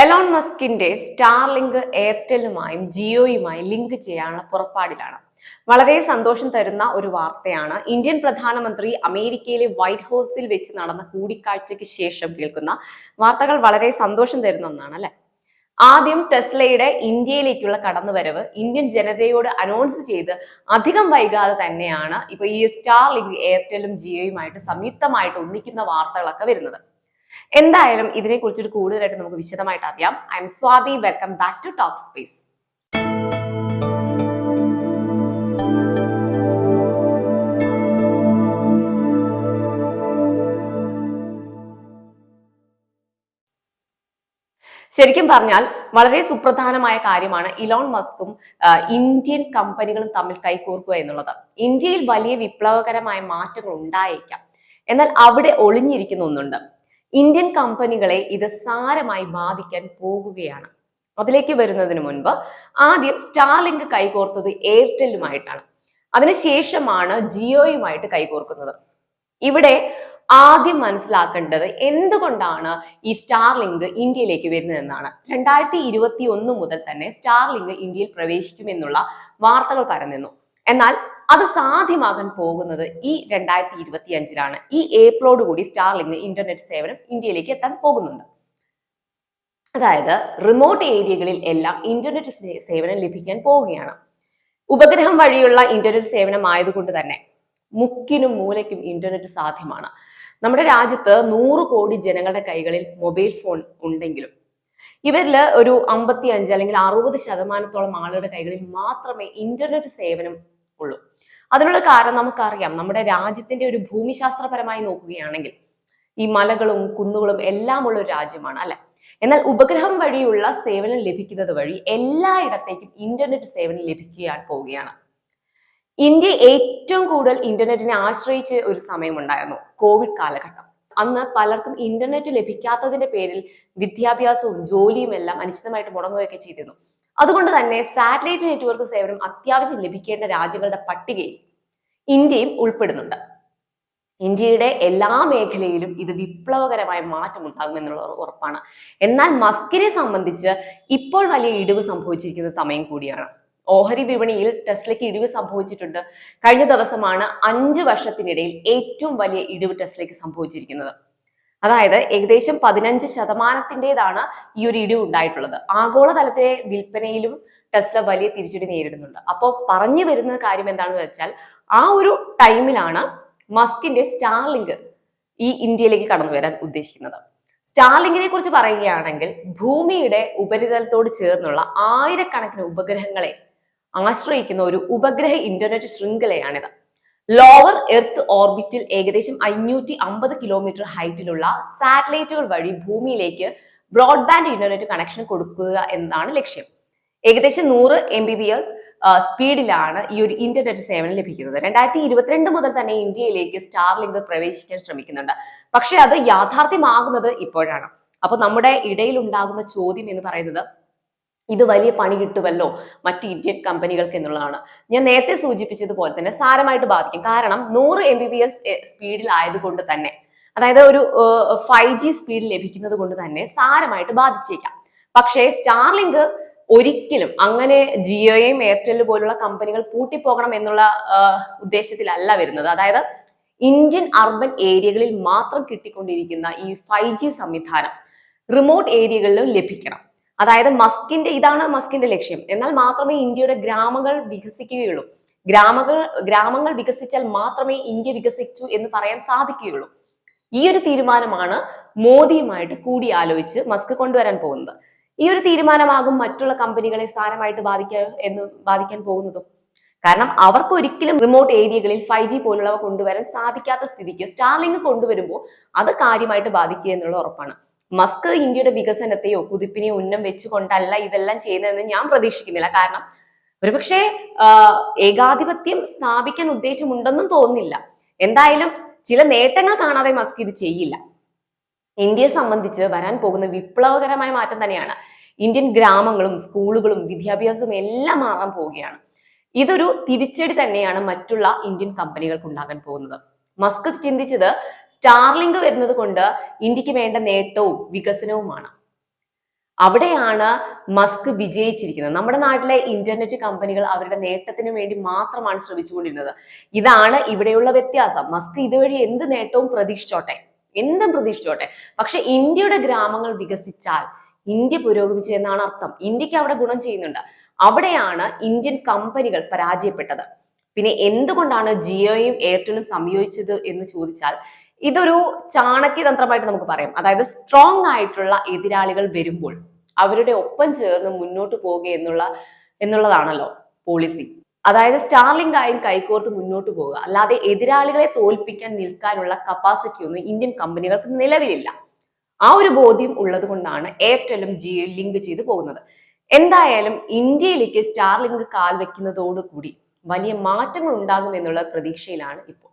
Elon മസ്കിന്റെ Starlink എയർടെല്ലുമായും ജിയോയുമായും link ചെയ്യാനുള്ള പുറപ്പാടിലാണ്. വളരെ സന്തോഷം തരുന്ന ഒരു വാർത്തയാണ്. ഇന്ത്യൻ പ്രധാനമന്ത്രി അമേരിക്കയിലെ വൈറ്റ് ഹൗസിൽ വെച്ച് നടന്ന കൂടിക്കാഴ്ചയ്ക്ക് ശേഷം കേൾക്കുന്ന വാർത്തകൾ വളരെ സന്തോഷം തരുന്ന ഒന്നാണ് അല്ലെ? ആദ്യം ടെസ്ലയുടെ ഇന്ത്യയിലേക്കുള്ള കടന്നുവരവ് ഇന്ത്യൻ ജനതയോട് അനൗൺസ് ചെയ്ത് അധികം വൈകാതെ തന്നെയാണ് ഇപ്പൊ ഈ സ്റ്റാർലിങ്ക് എയർടെല്ലും ജിയോയുമായിട്ട് സംയുക്തമായിട്ട് ഒന്നിക്കുന്ന വാർത്തകളൊക്കെ വരുന്നത്. എന്തായാലും ഇതിനെ കുറിച്ചിട്ട് കൂടുതലായിട്ട് നമുക്ക് വിശദമായിട്ട് അറിയാം. I'm Swathi welcome back to top space ശരിക്കും പറഞ്ഞാൽ വളരെ സുപ്രധാനമായ കാര്യമാണ് ഇലോൺ മസ്കും ഇന്ത്യൻ കമ്പനികളും തമ്മിൽ കൈകോർക്കുക എന്നുള്ളത്. ഇന്ത്യയിൽ വലിയ വിപ്ലവകരമായ മാറ്റങ്ങൾ ഉണ്ടായേക്കാം. എന്നാൽ അവിടെ ഒളിഞ്ഞിരിക്കുന്ന ഒന്നുണ്ട്. ഇന്ത്യൻ കമ്പനികളെ ഇത് സാരമായി ബാധിക്കാൻ പോകുകയാണ്. അതിലേക്ക് വരുന്നതിന് മുൻപ് ആദ്യം സ്റ്റാർലിങ്ക് കൈകോർത്തത് എയർടെല്ലുമായിട്ടാണ്. അതിനുശേഷമാണ് ജിയോയുമായിട്ട് കൈകോർക്കുന്നത്. ഇവിടെ ആദ്യം മനസ്സിലാക്കേണ്ടത് എന്തുകൊണ്ടാണ് ഈ സ്റ്റാർലിങ്ക് ഇന്ത്യയിലേക്ക് വരുന്നതെന്നാണ്. രണ്ടായിരത്തി ഇരുപത്തി ഒന്ന് മുതൽ തന്നെ സ്റ്റാർലിങ്ക് ഇന്ത്യയിൽ പ്രവേശിക്കുമെന്നുള്ള വാർത്തകൾ പരന്നിരുന്നു എന്നാൽ അത് സാധ്യമാകാൻ പോകുന്നത് ഈ രണ്ടായിരത്തി ഇരുപത്തി അഞ്ചിലാണ് ഈ ഏപ്രിലോട് കൂടി സ്റ്റാർലിംഗ് ഇന്റർനെറ്റ് സേവനം ഇന്ത്യയിലേക്ക് എത്താൻ പോകുന്നുണ്ട്. അതായത് റിമോട്ട് ഏരിയകളിൽ എല്ലാം ഇന്റർനെറ്റ് സേവനം ലഭിക്കാൻ പോവുകയാണ്. ഉപഗ്രഹം വഴിയുള്ള ഇന്റർനെറ്റ് സേവനം ആയതുകൊണ്ട് തന്നെ മുക്കിനും മൂലയ്ക്കും ഇന്റർനെറ്റ് സാധ്യമാണ്. നമ്മുടെ രാജ്യത്ത് നൂറ് കോടി ജനങ്ങളുടെ കൈകളിൽ മൊബൈൽ ഫോൺ ഉണ്ടെങ്കിലും ഇവരിൽ ഒരു അമ്പത്തി അഞ്ച് അല്ലെങ്കിൽ അറുപത് ശതമാനത്തോളം ആളുകളുടെ കൈകളിൽ മാത്രമേ ഇന്റർനെറ്റ് സേവനം ഉള്ളൂ. അതിനുള്ള കാരണം നമുക്കറിയാം. നമ്മുടെ രാജ്യത്തിന്റെ ഒരു ഭൂമിശാസ്ത്രപരമായി നോക്കുകയാണെങ്കിൽ ഈ മലകളും കുന്നുകളും എല്ലാം ഉള്ള ഒരു രാജ്യമാണ് അല്ലെ? എന്നാൽ ഉപഗ്രഹം വഴിയുള്ള സേവനം ലഭിക്കുന്നത് വഴി എല്ലായിടത്തേക്കും ഇന്റർനെറ്റ് സേവനം ലഭിക്കാൻ പോവുകയാണ്. ഇന്ത്യ ഏറ്റവും കൂടുതൽ ഇന്റർനെറ്റിനെ ആശ്രയിച്ച ഒരു സമയമുണ്ടായിരുന്നു കോവിഡ് കാലഘട്ടം. അന്ന് പലർക്കും ഇന്റർനെറ്റ് ലഭിക്കാത്തതിന്റെ പേരിൽ വിദ്യാഭ്യാസവും ജോലിയും എല്ലാം അനിശ്ചിതമായിട്ട് മുടങ്ങുകയൊക്കെ ചെയ്തിരുന്നു. അതുകൊണ്ട് തന്നെ സാറ്റലൈറ്റ് നെറ്റ്വർക്ക് സേവനം അത്യാവശ്യം ലഭിക്കേണ്ട രാജ്യങ്ങളുടെ പട്ടികയിൽ ഇന്ത്യയും ഉൾപ്പെടുന്നുണ്ട്. ഇന്ത്യയുടെ എല്ലാ മേഖലയിലും ഇത് വിപ്ലവകരമായ മാറ്റം ഉണ്ടാകുമെന്നുള്ള ഉറപ്പാണ്. എന്നാൽ മസ്കിനെ സംബന്ധിച്ച് ഇപ്പോൾ വലിയ ഇടിവ് സംഭവിച്ചിരിക്കുന്ന സമയം കൂടിയാണ്. ഓഹരി വിപണിയിൽ ടെസ്ലയ്ക്ക് ഇടിവ് സംഭവിച്ചിട്ടുണ്ട്. കഴിഞ്ഞ ദിവസമാണ് അഞ്ച് വർഷത്തിനിടയിൽ ഏറ്റവും വലിയ ഇടിവ് ടെസ്ലയ്ക്ക് സംഭവിച്ചിരിക്കുന്നത്. അതായത് ഏകദേശം പതിനഞ്ച് ശതമാനത്തിന്റെതാണ് ഈ ഒരു ഇടിവ് ഉണ്ടായിട്ടുള്ളത്. ആഗോളതലത്തിലെ വിൽപ്പനയിലും ടെസ്ല വലിയ തിരിച്ചടി നേരിടുന്നുണ്ട്. അപ്പോൾ പറഞ്ഞു വരുന്ന കാര്യം എന്താണെന്ന് വെച്ചാൽ ആ ഒരു ടൈമിലാണ് മസ്കിന്റെ സ്റ്റാർലിങ്ക് ഈ ഇന്ത്യയിലേക്ക് കടന്നു വരാൻ ഉദ്ദേശിക്കുന്നത്. സ്റ്റാർലിങ്കിനെ കുറിച്ച് പറയുകയാണെങ്കിൽ ഭൂമിയുടെ ഉപരിതലത്തോട് ചേർന്നുള്ള ആയിരക്കണക്കിന് ഉപഗ്രഹങ്ങളെ ആശ്രയിക്കുന്ന ഒരു ഉപഗ്രഹ ഇന്റർനെറ്റ് ശൃംഖലയാണിത്. ലോവർ എർത്ത് ഓർബിറ്റിൽ ഏകദേശം അഞ്ഞൂറ്റി അമ്പത് കിലോമീറ്റർ ഹൈറ്റിലുള്ള സാറ്റലൈറ്റുകൾ വഴി ഭൂമിയിലേക്ക് ബ്രോഡ്ബാൻഡ് ഇന്റർനെറ്റ് കണക്ഷൻ കൊടുക്കുക എന്നതാണ് ലക്ഷ്യം. ഏകദേശം നൂറ് എം ബി ബി എസ് സ്പീഡിലാണ് ഈ ഒരു ഇന്റർനെറ്റ് സേവനം ലഭിക്കുന്നത്. രണ്ടായിരത്തി ഇരുപത്തിരണ്ട് മുതൽ തന്നെ ഇന്ത്യയിലേക്ക് സ്റ്റാർലിങ്ക് പ്രവേശിക്കാൻ ശ്രമിക്കുന്നുണ്ട്. പക്ഷെ അത് യാഥാർത്ഥ്യമാകുന്നത് ഇപ്പോഴാണ്. അപ്പൊ നമ്മുടെ ഇടയിൽ ഉണ്ടാകുന്ന ചോദ്യം എന്ന് പറയുന്നത് ഇത് വലിയ പണി കിട്ടുമല്ലോ മറ്റ് ഇന്ത്യൻ കമ്പനികൾക്ക് എന്നുള്ളതാണ്. ഞാൻ നേരത്തെ സൂചിപ്പിച്ചതുപോലെ തന്നെ സാരമായിട്ട് ബാധിക്കും. കാരണം നൂറ് എം ബി ബി എസ് സ്പീഡിൽ ആയതുകൊണ്ട് തന്നെ അതായത് ഒരു ഫൈവ് ജി സ്പീഡ് ലഭിക്കുന്നത് കൊണ്ട് തന്നെ സാരമായിട്ട് ബാധിച്ചേക്കാം. പക്ഷേ സ്റ്റാർലിങ്ക് ഒരിക്കലും അങ്ങനെ ജിയോയും എയർടെൽ പോലുള്ള കമ്പനികൾ പൂട്ടിപ്പോകണം എന്നുള്ള ഉദ്ദേശത്തിലല്ല വരുന്നത്. അതായത് ഇന്ത്യൻ അർബൻ ഏരിയകളിൽ മാത്രം കിട്ടിക്കൊണ്ടിരിക്കുന്ന ഈ ഫൈവ് സംവിധാനം റിമോട്ട് ഏരിയകളിലും ലഭിക്കണം. അതായത് മസ്കിന്റെ ഇതാണ് മസ്കിന്റെ ലക്ഷ്യം. എന്നാൽ മാത്രമേ ഇന്ത്യയുടെ ഗ്രാമങ്ങൾ വികസിക്കുകയുള്ളൂ. ഗ്രാമങ്ങൾ ഗ്രാമങ്ങൾ വികസിച്ചാൽ മാത്രമേ ഇന്ത്യ വികസിച്ചു എന്ന് പറയാൻ സാധിക്കുകയുള്ളൂ. ഈ ഒരു തീരുമാനമാണ് മോദിയുമായിട്ട് കൂടിയാലോചിച്ച് മസ്ക് കൊണ്ടുവരാൻ പോകുന്നത്. ഈ ഒരു തീരുമാനമാകും മറ്റുള്ള കമ്പനികളെ സാരമായിട്ട് ബാധിക്കാൻ എന്ന് ബാധിക്കാൻ പോകുന്നതും. കാരണം അവർക്ക് ഒരിക്കലും റിമോട്ട് ഏരിയകളിൽ ഫൈവ് ജി പോലുള്ളവ കൊണ്ടുവരാൻ സാധിക്കാത്ത സ്ഥിതിക്ക് സ്റ്റാർലിങ്ക് കൊണ്ടുവരുമ്പോൾ അത് കാര്യമായിട്ട് ബാധിക്കുക എന്നുള്ള ഉറപ്പാണ്. മസ്ക് ഇന്ത്യയുടെ വികസനത്തെയോ കുതിപ്പിനെയോ ഉന്നം വെച്ചുകൊണ്ടല്ല ഇതെല്ലാം ചെയ്യുന്നതെന്ന് ഞാൻ പ്രതീക്ഷിക്കുന്നില്ല. കാരണം ഒരുപക്ഷെ ഏകാധിപത്യം സ്ഥാപിക്കാൻ ഉദ്ദേശമുണ്ടെന്നും തോന്നുന്നില്ല. എന്തായാലും ചില നേട്ടങ്ങൾ കാണാതെ മസ്ക് ഇത് ചെയ്യില്ല. ഇന്ത്യയെ സംബന്ധിച്ച് വരാൻ പോകുന്ന വിപ്ലവകരമായ മാറ്റം തന്നെയാണ്. ഇന്ത്യൻ ഗ്രാമങ്ങളും സ്കൂളുകളും വിദ്യാഭ്യാസവും എല്ലാം മാറാൻ പോവുകയാണ്. ഇതൊരു തിരിച്ചടി തന്നെയാണ് മറ്റുള്ള ഇന്ത്യൻ കമ്പനികൾക്ക് ഉണ്ടാകാൻ പോകുന്നത്. മസ്ക് ചിന്തിച്ചത് സ്റ്റാർലിങ്ക് വരുന്നത് കൊണ്ട് ഇന്ത്യയ്ക്ക് വേണ്ട നേട്ടവും വികസനവുമാണ്. അവിടെയാണ് മസ്ക് വിജയിച്ചിരിക്കുന്നത്. നമ്മുടെ നാട്ടിലെ ഇന്റർനെറ്റ് കമ്പനികൾ അവരുടെ നേട്ടത്തിന് വേണ്ടി മാത്രമാണ് ശ്രമിച്ചുകൊണ്ടിരുന്നത്. ഇതാണ് ഇവിടെയുള്ള വ്യത്യാസം. മസ്ക് ഇതുവഴി എന്ത് നേട്ടവും പ്രതീക്ഷിച്ചോട്ടെ? എന്തും പ്രതീക്ഷിച്ചോട്ടെ? പക്ഷെ ഇന്ത്യയുടെ ഗ്രാമങ്ങൾ വികസിച്ചാൽ ഇന്ത്യ പുരോഗമിച്ചു എന്നാണ് അർത്ഥം. ഇന്ത്യയ്ക്ക് അവിടെ ഗുണം ചെയ്യുന്നുണ്ട്. അവിടെയാണ് ഇന്ത്യൻ കമ്പനികൾ പരാജയപ്പെട്ടത്. പിന്നെ എന്തുകൊണ്ടാണ് ജിയോയും എയർടെലും സംയോജിച്ചത് എന്ന് ചോദിച്ചാൽ ഇതൊരു ചാണക്യ തന്ത്രമായിട്ട് നമുക്ക് പറയാം. അതായത് സ്ട്രോങ് ആയിട്ടുള്ള എതിരാളികൾ വരുമ്പോൾ അവരുടെ ഒപ്പം ചേർന്ന് മുന്നോട്ട് പോവുക എന്നുള്ള എന്നുള്ളതാണല്ലോ പോളിസി അതായത് സ്റ്റാർലിങ്ക് ആയും കൈകോർത്ത് മുന്നോട്ട് പോവുക അല്ലാതെ എതിരാളികളെ തോൽപ്പിക്കാൻ നിൽക്കാനുള്ള കപ്പാസിറ്റി ഒന്നും ഇന്ത്യൻ കമ്പനികൾക്ക് നിലവിലില്ല. ആ ഒരു ബോധ്യം ഉള്ളത് കൊണ്ടാണ് എയർടെലും ജിയോ ലിങ്ക് ചെയ്ത് പോകുന്നത്. എന്തായാലും ഇന്ത്യയിലേക്ക് സ്റ്റാർലിങ്ക് കാൽ വെക്കുന്നതോടുകൂടി വലിയ മാറ്റങ്ങൾ ഉണ്ടാകും എന്നുള്ള പ്രതീക്ഷയിലാണ് ഇപ്പോൾ